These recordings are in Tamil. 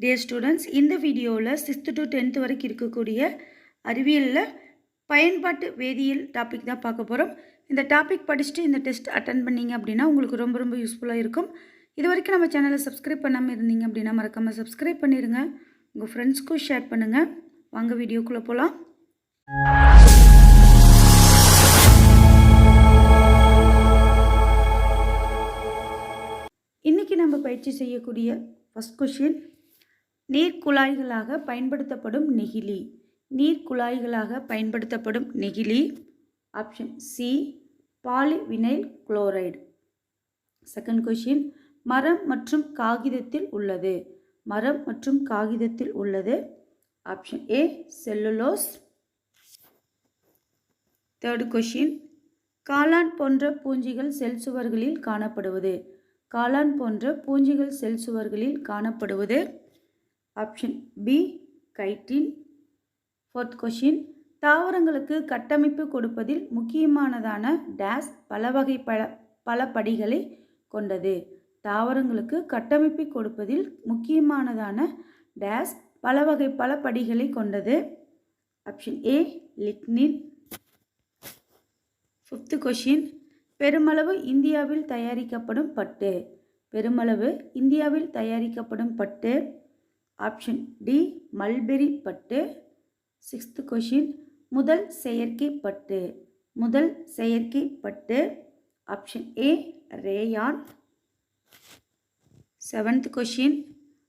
டியர் ஸ்டூடெண்ட்ஸ் இந்த வீடியோவில் சிக்ஸ்த்து டு டென்த் வரைக்கும் இருக்கக்கூடிய அறிவியலில் பயன்பாட்டு வேதியியல் டாபிக் தான் பார்க்க போகிறோம் இந்த டாபிக் படிச்சுட்டு இந்த டெஸ்ட் அட்டன் பண்ணீங்க அப்படின்னா உங்களுக்கு ரொம்ப ரொம்ப யூஸ்ஃபுல்லாக இருக்கும். இது வரைக்கும் நம்ம சேனலை சப்ஸ்கிரைப் பண்ணாமல் இருந்தீங்க அப்படின்னா மறக்காமல் சப்ஸ்கிரைப் பண்ணிடுங்க உங்கள் ஃப்ரெண்ட்ஸ்க்கும் ஷேர் பண்ணுங்கள் வாங்க வீடியோக்குள்ளே போகலாம் இன்றைக்கி நம்ம பயிற்சி செய்யக்கூடிய ஃபஸ்ட் கொஷின் நீர்க்குழாய்களாக பயன்படுத்தப்படும் நெகிழி. நீர்க்குழாய்களாக பயன்படுத்தப்படும் நெகிழி. Option C polyvinyl chloride. Second question மரம் மற்றும் காகிதத்தில் உள்ளது. மரம் மற்றும் காகிதத்தில் உள்ளது. Option A cellulose third question காளான் போன்ற பூஞ்சிகள் செல் சுவர்களில் காணப்படுவது. காளான் போன்ற பூஞ்சிகள் செல் சுவர்களில் காணப்படுவது. Option B chitin fourth question தாவரங்களுக்கு கட்டமைப்பு கொடுப்பதில் முக்கியமானதான டேஸ் பல வகை பல பல படிகளை கொண்டது. தாவரங்களுக்கு கட்டமைப்பு கொடுப்பதில் முக்கியமானதான டேஸ் பல வகை பல படிகளை கொண்டது. Option A lignin fifth question பெருமளவு இந்தியாவில் தயாரிக்கப்படும் பட்டு. பெருமளவு இந்தியாவில் தயாரிக்கப்படும் பட்டு. ஆப்ஷன் டி மல்பெரி பட்டு. சிக்ஸ்த்து கொஷின் முதல் செயற்கை பட்டு. முதல் செயற்கை பட்டு. Option A rayon seventh question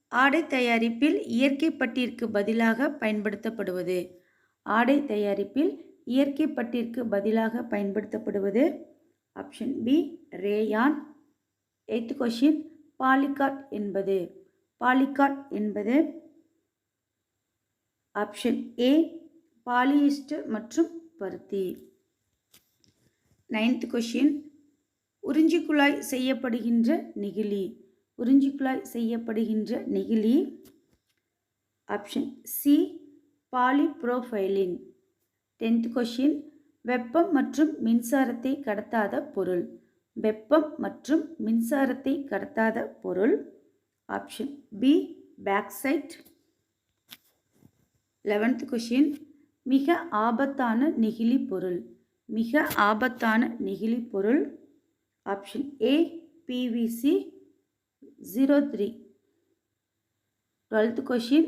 ஆடை தயாரிப்பில் இயற்கை பட்டிற்கு பதிலாக பயன்படுத்தப்படுவது. ஆடை தயாரிப்பில் இயற்கை பட்டிற்கு பதிலாக பயன்படுத்தப்படுவது. Option B rayon eighth question polycot என்பது. பாலிகாட் என்பது ஆப்ஷன் ஏ பாலியிஸ்டர் மற்றும் பருத்தி. நைன்த் கொஷின் உறிஞ்சி குழாய் செய்யப்படுகின்ற நெகிழி. உறிஞ்சி குழாய் செய்யப்படுகின்ற நெகிழி. Option C polypropylene tenth question வெப்பம் மற்றும் மின்சாரத்தை கடத்தாத பொருள். வெப்பம் மற்றும் மின்சாரத்தை கடத்தாத பொருள். Option B bakelite eleventh question மிக ஆபத்தான நெகிழி பொருள். மிக ஆபத்தான நெகிழி பொருள். Option A PVC zero three twelfth question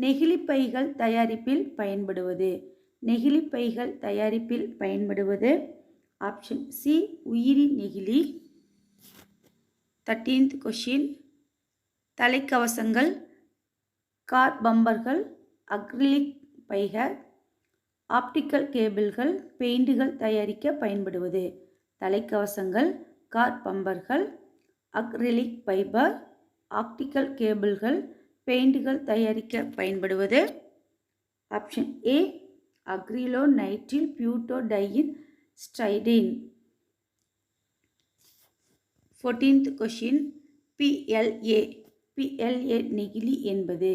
நெகிழி பைகள் தயாரிப்பில் பயன்படுவது. நெகிழி பைகள் தயாரிப்பில் பயன்படுவது. ஆப்ஷன் சி உயிரி நெகிழி. தர்டீன்த் கொஷின் தலைக்கவசங்கள் கார் பம்பர்கள் அக்ரிலிக் பைக ஆப்டிக்கல் கேபிள்கள் பெயிண்டுகள் தயாரிக்க பயன்படுவது. தலைக்கவசங்கள் கார் பம்பர்கள் அக்ரிலிக் ஃபைபர் ஆப்டிக்கல் கேபிள்கள் பெயிண்டுகள் தயாரிக்க பயன்படுவது. Option A acrylonitrile butadiene styrene. Fourteenth question PLA PLA நெகிழி என்பது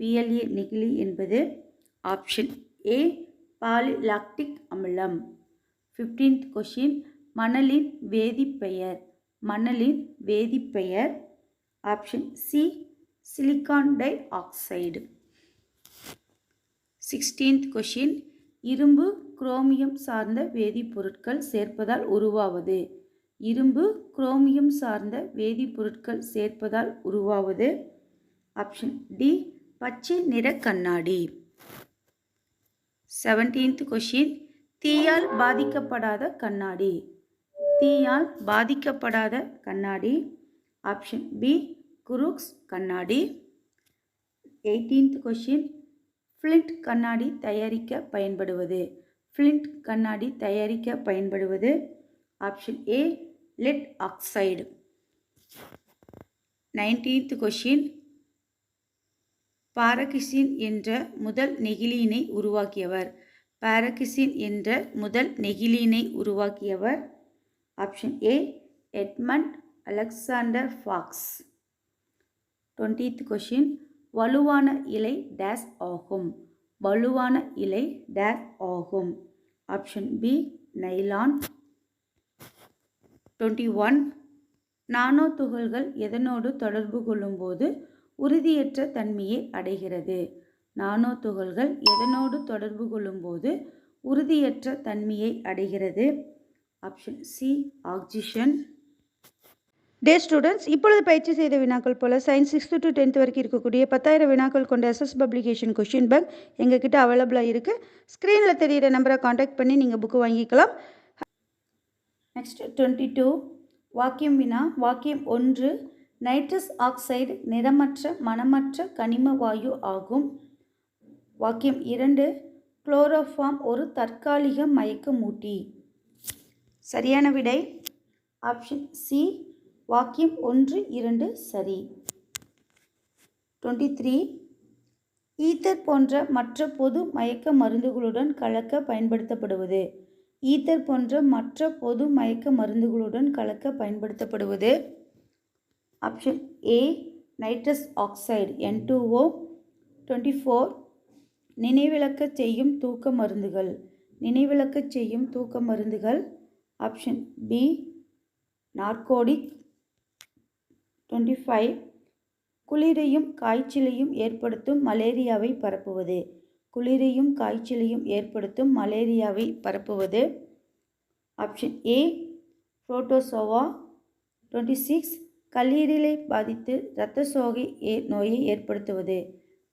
பிஎல்ஏ நெகிழி என்பது ஆப்ஷன் ஏ பாலிலாக்டிக் அமிலம். ஃபிஃப்டீன்த் கொஷின் மணலின் வேதிப்பெயர் மணலின் வேதிப்பெயர். Option C silicon dioxide sixteenth question இரும்பு குரோமியம் சார்ந்த வேதிப்பொருட்கள் சேர்ப்பதால் உருவாவது. இரும்பு குரோமியம் சார்ந்த வேதிப்பொருட்கள் சேர்ப்பதால் உருவாவது ஆப்ஷன் டி பச்சை நிற கண்ணாடி. செவன்டீன்த் கொஷின் தீயால் பாதிக்கப்படாத கண்ணாடி. தீயால் பாதிக்கப்படாத கண்ணாடி. ஆப்ஷன் பி குரூக்ஸ் கண்ணாடி. எயிட்டீன்த் கொஷின் ஃப்ளிண்ட் கண்ணாடி தயாரிக்க பயன்படுவது. ஃப்ளிண்ட் கண்ணாடி தயாரிக்க பயன்படுவது. Option A lead oxide. Nineteenth question parkesine என்ற முதல் நெகிழியினை உருவாக்கியவர். பாரகிசின் என்ற முதல் நெகிழியினை உருவாக்கியவர். Option A Edmund Alexander Fox twentieth question வலுவான இலை டேஸ் ஆகும். வலுவான இலை டேஸ் ஆகும். Option B nylon twenty one nano துகள்கள் எதனோடு தொடர்பு கொள்ளும்போது உறுதியற்ற தன்மையை அடைகிறது. நானோ துகள்கள் எதனோடு தொடர்பு கொள்ளும்போது உறுதியற்ற தன்மையை அடைகிறது. ஆப்ஷன் சி ஆக்சிஜன் டே ஸ்டூடெண்ட்ஸ் இப்பொழுது பயிற்சி செய்த வினாக்கள் போல் சயின்ஸ் சிக்ஸ்த்து டு டென்த் வரைக்கும் இருக்கக்கூடிய பத்தாயிரம் வினாக்கள் கொண்ட எஸ்எஸ் பப்ளிகேஷன் கொஷின் பேங்க் எங்ககிட்ட அவைலபிளாக இருக்குது ஸ்க்ரீனில் தெரிகிற நம்பரை காண்டாக்ட் பண்ணி நீங்கள் புக்கு வாங்கிக்கலாம். நெக்ஸ்ட் டுவெண்ட்டி டூ வாக்கியம் வினா வாக்கியம் ஒன்று. நைட்ரஸ் ஆக்சைடு நிறமற்ற மணமற்ற கனிம வாயு ஆகும். வாக்கியம் இரண்டு. குளோரோஃபார்ம் ஒரு தற்காலிக மயக்க மூட்டி சரியான விடை? Option C. வாக்கியம் ஒன்று இரண்டு சரி. டுவெண்ட்டி த்ரீ ஈத்தர் போன்ற மற்ற பொது மயக்க மருந்துகளுடன் கலக்க பயன்படுத்தப்படுவது. ஈத்தர் போன்ற மற்ற பொது மயக்க மருந்துகளுடன் கலக்க பயன்படுத்தப்படுவது. Option A nitrous oxide N two O twenty four நினைவிழக்கச் செய்யும் தூக்க மருந்துகள். நினைவிழக்கச் செய்யும் தூக்க மருந்துகள். Option B narcotic twenty five குளிரையும் காய்ச்சலையும் ஏற்படுத்தும் மலேரியாவை பரப்புவது. குளிரையும் காய்ச்சலையும் ஏற்படுத்தும் மலேரியாவை பரப்புவது. Option A protozoa twenty six கல்லீரலை பாதித்து இரத்த சோகை ஏ நோயை ஏற்படுத்துவது.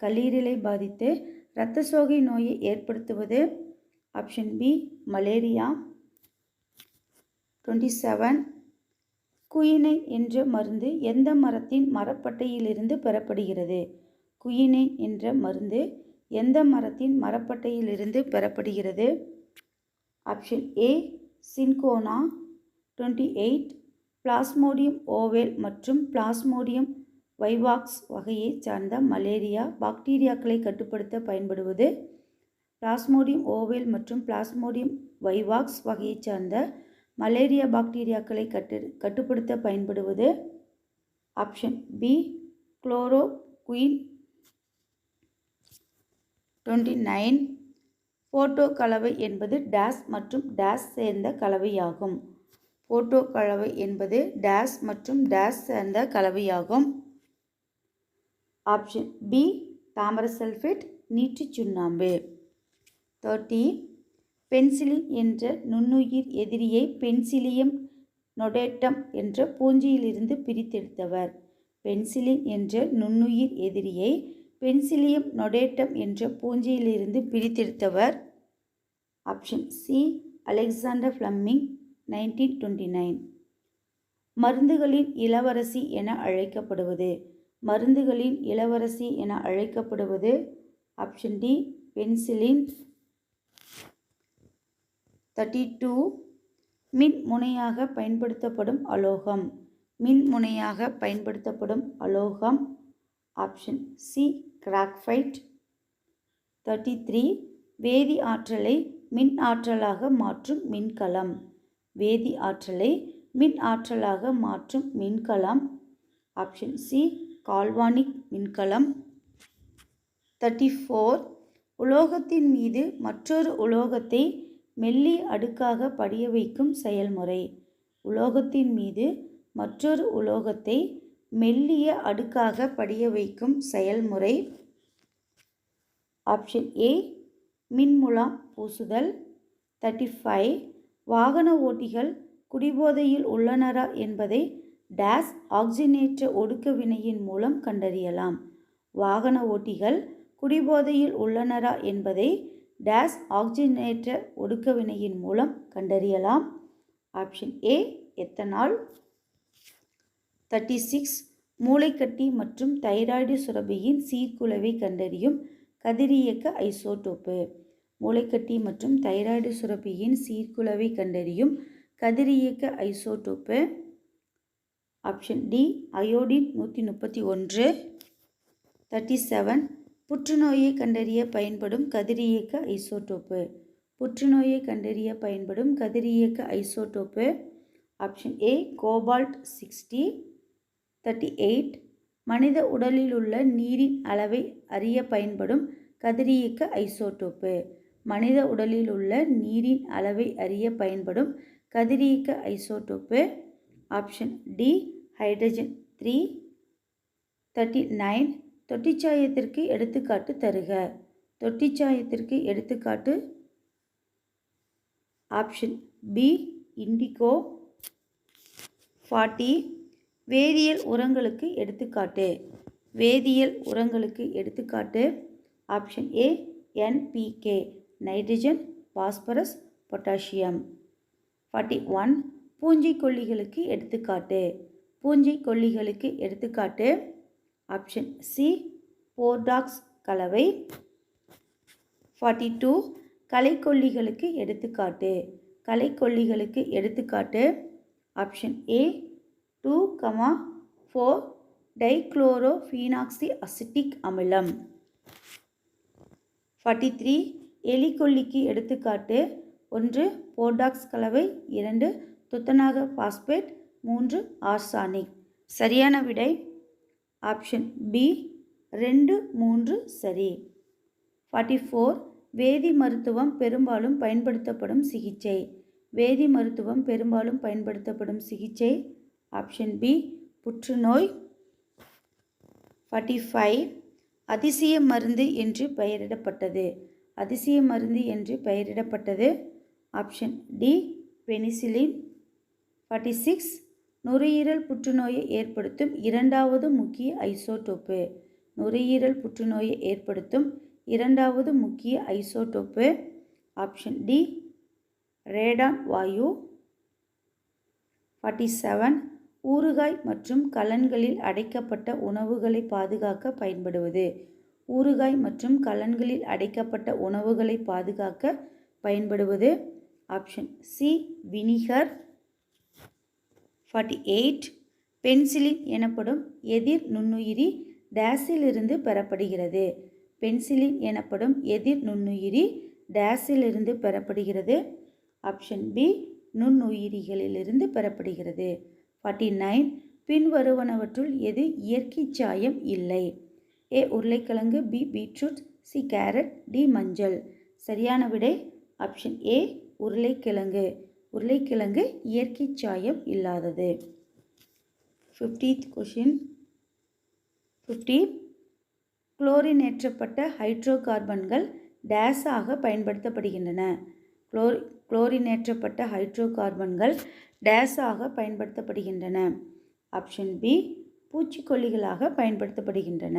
கல்லீரலை பாதித்து இரத்த சோகை நோயை ஏற்படுத்துவது. Option B malaria twenty seven குயினை என்ற மருந்து எந்த மரத்தின் மரப்பட்டையிலிருந்து பெறப்படுகிறது? குயினை என்ற மருந்து எந்த மரத்தின் மரப்பட்டையிலிருந்து பெறப்படுகிறது? Option A cinchona twenty eight plasmodium ovale மற்றும் பிளாஸ்மோடியம் வைவாக்ஸ் வகையைச் சார்ந்த மலேரியா பாக்டீரியாக்களை கட்டுப்படுத்த பயன்படுவது? பிளாஸ்மோடியம் ஓவேல் மற்றும் பிளாஸ்மோடியம் வைவாக்ஸ் வகையைச் சார்ந்த மலேரியா பாக்டீரியாக்களை கட்டு கட்டுப்படுத்த பயன்படுவது? Option B chloroquine twenty nine photo கலவை என்பது டேஸ் மற்றும் டேஸ் சேர்ந்த கலவையாகும். போட்டோ கலவை என்பது டேஸ் மற்றும் டேஸ் சேர்ந்த கலவையாகும். ஆப்ஷன் பி தாமர சல்ஃபேட் நீட்டு சுண்ணாம்பு. தேர்ட்டி பென்சிலின் என்ற நுண்ணுயிர் எதிரியை பென்சிலியம் நொடேட்டம் என்ற பூஞ்சியிலிருந்து பிரித்தெடுத்தவர். பென்சிலின் என்ற நுண்ணுயிர் எதிரியை பென்சிலியம் நொடேட்டம் என்ற பூஞ்சியிலிருந்து பிரித்தெடுத்தவர். Option C Alexander Fleming nineteen twenty nine. மருந்துகளின் இளவரசி என அழைக்கப்படுவது. மருந்துகளின் இளவரசி என அழைக்கப்படுவது. Option D penicillin thirty two மின் முனையாக பயன்படுத்தப்படும் அலோகம். மின் முனையாக பயன்படுத்தப்படும் அலோகம். Option C graphite thirty three வேதி ஆற்றலை மின் ஆற்றலாக மாற்றும் மின்கலம். வேதி ஆற்றலை மின் ஆற்றலாக மாற்றும் மின்கலம். ஆப்ஷன் சி கால்வானிக் மின்கலம். தேர்ட்டி ஃபோர் உலோகத்தின் மீது மற்றொரு உலோகத்தை மெல்லி அடுக்காக படிய வைக்கும் செயல்முறை. உலோகத்தின் மீது மற்றொரு உலோகத்தை மெல்லிய அடுக்காக படிய வைக்கும் செயல்முறை. ஆப்ஷன் ஏ மின்முலாம் பூசுதல். தேர்ட்டி ஃபைவ் வாகன ஓட்டிகள் குடிபோதையில் உள்ளனரா என்பதை டேஸ் ஆக்சினேற்ற ஒடுக்க வினையின் மூலம் கண்டறியலாம். வாகன ஓட்டிகள் குடிபோதையில் உள்ளனரா என்பதை டேஸ் ஆக்சிஜனேற்ற ஒடுக்க வினையின் மூலம் கண்டறியலாம். Option A ethanol? Thirty six மூளைக்கட்டி மற்றும் தைராய்டு சுரபியின் சீர்குலைவை கண்டறியும் கதிரியக்க ஐசோடோப்பு. மூளைக்கட்டி மற்றும் தைராய்டு சுரப்பியின் சீர்குலைவை கண்டறியும் கதிரியக்க ஐசோடோப்பு. ஆப்ஷன் டி அயோடின் நூற்றி முப்பத்தி ஒன்று. தேர்ட்டி செவன் புற்றுநோயை கண்டறிய பயன்படும் கதிரியக்க ஐசோடோப்பு. புற்றுநோயை கண்டறிய பயன்படும் கதிரியக்க isotope. Option A cobalt sixty thirty eight மனித உடலில் உள்ள நீரின் அளவை அறிய பயன்படும் கதிரியக்க ஐசோடோப்பு. மனித உடலில் உள்ள நீரின் அளவை அறிய பயன்படும் கதிரியக்க isotope. Option D hydrogen three thirty nine தொட்டிச்சாயத்திற்கு எடுத்துக்காட்டு தருக. தொட்டிச்சாயத்திற்கு எடுத்துக்காட்டு. ஆப்ஷன் பி இண்டிகோ ஃபார்ட்டி வேதியியல் உரங்களுக்கு எடுத்துக்காட்டு. வேதியியல் உரங்களுக்கு எடுத்துக்காட்டு. Option A NPK nitrogen phosphorus potassium. Forty one பூஞ்சிக்கொல்லிகளுக்கு எடுத்துக்காட்டு. பூஞ்சிக்கொல்லிகளுக்கு எடுத்துக்காட்டு. ஆப்ஷன் சி போர்டாக்ஸ் கலவை. ஃபார்ட்டி டூ கலைக்கொல்லிகளுக்கு எடுத்துக்காட்டு. கலைக்கொல்லிகளுக்கு எடுத்துக்காட்டு. Option A two comma four dichlorophenoxy acetic அமிலம். ஃபார்ட்டி த்ரீ எலிக்கொல்லிக்கு எடுத்துக்காட்டு ஒன்று போர்டாக்ஸ் கலவை இரண்டு துத்தநாக பாஸ்பேட் மூன்று ஆர்சானிக். சரியான விடை ஆப்ஷன் பி ரெண்டு மூன்று சரி. ஃபார்ட்டி ஃபோர் வேதி மருத்துவம் பெரும்பாலும் பயன்படுத்தப்படும் சிகிச்சை. வேதி மருத்துவம் பெரும்பாலும் பயன்படுத்தப்படும் சிகிச்சை ஆப்ஷன் பி புற்றுநோய். ஃபார்ட்டி ஃபைவ் அதிசய மருந்து என்று பெயரிடப்பட்டது. அதிசய மருந்து என்று பெயரிடப்பட்டது. Option D penicillin forty six நுரையீரல் புற்றுநோயை ஏற்படுத்தும் இரண்டாவது முக்கிய ஐசோடோப்பு. நுரையீரல் புற்றுநோயை ஏற்படுத்தும் இரண்டாவது முக்கிய ஐசோடோப்பு. ஆப்ஷன் டி ரேடான் வாயு. ஃபார்ட்டி செவன் ஊறுகாய் மற்றும் கலன்களில் அடைக்கப்பட்ட உணவுகளை பாதுகாக்க பயன்படுவது. ஊறுகாய் மற்றும் கலன்களில் அடைக்கப்பட்ட உணவுகளை பாதுகாக்க பயன்படுவது. Option C vinegar. Forty eight penicillin எனப்படும் எதிர் நுண்ணுயிரி டேஸிலிருந்து பெறப்படுகிறது. பென்சிலின் எனப்படும் எதிர் நுண்ணுயிரி டேஸிலிருந்து பெறப்படுகிறது. ஆப்ஷன் பி நுண்ணுயிரிகளிலிருந்து பெறப்படுகிறது. ஃபார்ட்டி நைன் பின்வருவனவற்றுள் எது இயற்கை சாயம் இல்லை? ஏ உருளைக்கிழங்கு B beetroot C carrot D மஞ்சள். சரியான விடை? ஆப்ஷன் ஏ உருளைக்கிழங்கு. உருளைக்கிழங்கு இயற்கை சாயம் இல்லாதது. ஃபிஃப்டீத் கொஷின் ஃபிஃப்டி குளோரினேற்றப்பட்ட ஹைட்ரோ கார்பன்கள் டேஸாக பயன்படுத்தப்படுகின்றன. குளோரி குளோரினேற்றப்பட்ட ஹைட்ரோ கார்பன்கள் டேஸாக பயன்படுத்தப்படுகின்றன. ஆப்ஷன் பி பூச்சிக்கொல்லிகளாக பயன்படுத்தப்படுகின்றன.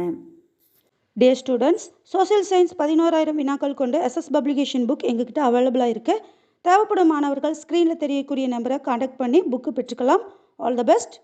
டே ஸ்டூடெண்ட்ஸ் சோஷியல் சயின்ஸ் பதினோராயிரம் வினாக்கள் கொண்டு எஸ்எஸ் பப்ளிகேஷன் புக் எங்ககிட்ட அவைலபிளாக இருக்குது தேவைப்படும் மாணவர்கள் ஸ்க்ரீனில் தெரியக்கூடிய நம்பரை காண்டாக்ட் பண்ணி புக்கு பெற்றுக்கலாம். All the best